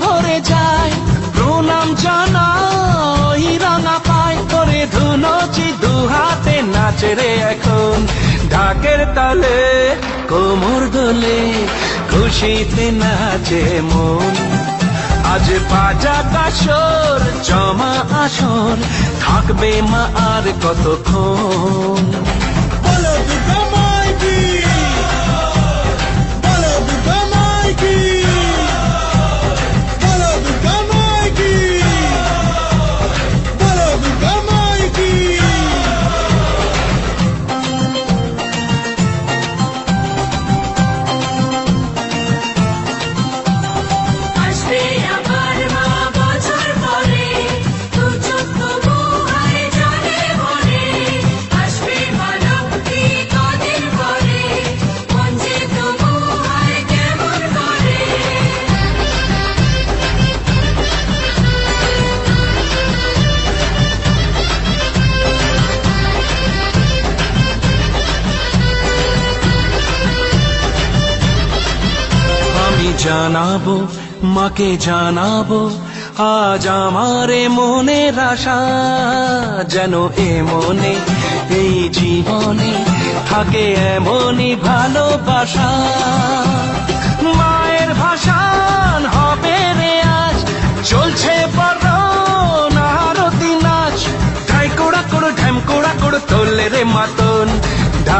ভরে যায়। প্রণাম জানাই, রাঙা পায় করে ধুনচি দু হাতে নাচে রে এখন। ঢাকের তালে, কোমর দোলে খুশিতে নাচে মন। আজ বাজা কাসর জমা আসর, থাকবে মা আর কতক্ষণ? জানাব, মাকে জানাব, আজ আমারে মনের আশা যেন এ মনে, এই জীবনে থাকে এমনই ভালোবাসা। মায়ের ভাষান হবে রে আজ, চলছে বড় আরতি নাচ। ঢাই কোড়া কোড়ো, ঢ্যাম কোড়া কোড়ো, তোলে রে মাতন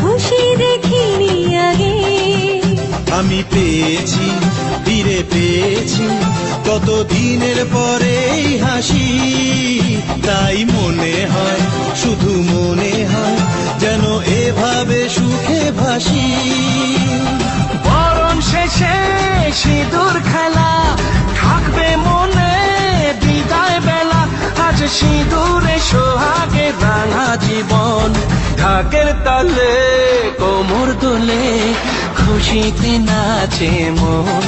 খুশি দেখিনি আগে। আমি পেয়েছি ফিরে পেয়েছি কত দিনের পরে এই হাসি। তাই মনে হয় শুধু মনে হয় যেন এভাবে সুখে ভাসি। বরণ শেষে সিঁদুর খেলা ঢাকের তালে কোমর দোলে খুশিতে নাচে মন।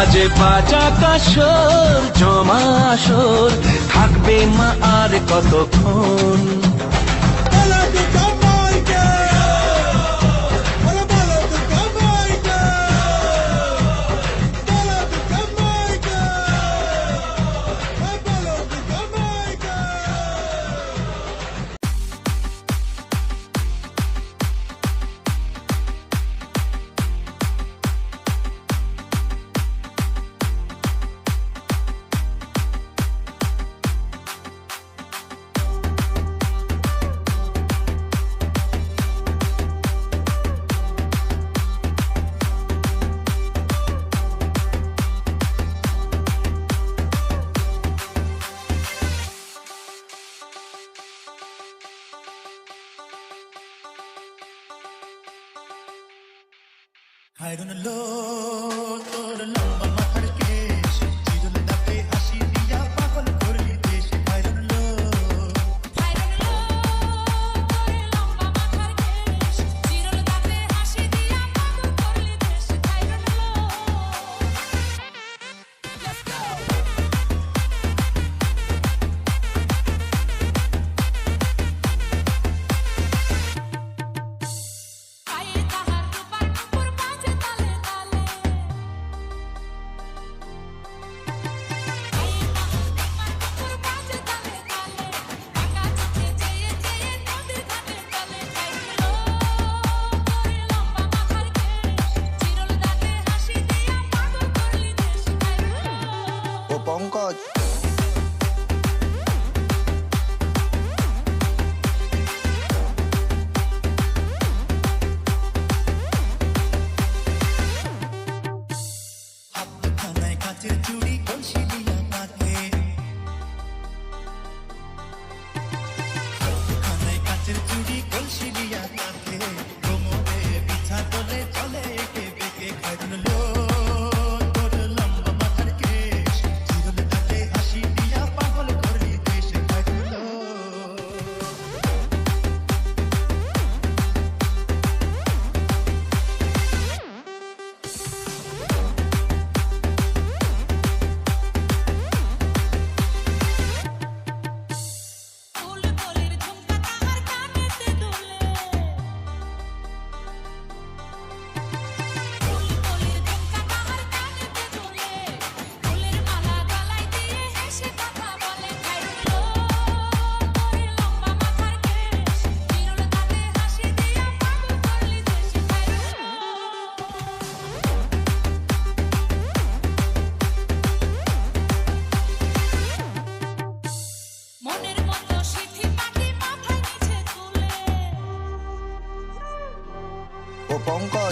আজ বাজা কাসর জমা আসর থাকবে মা আর কতক্ষণ? ของก็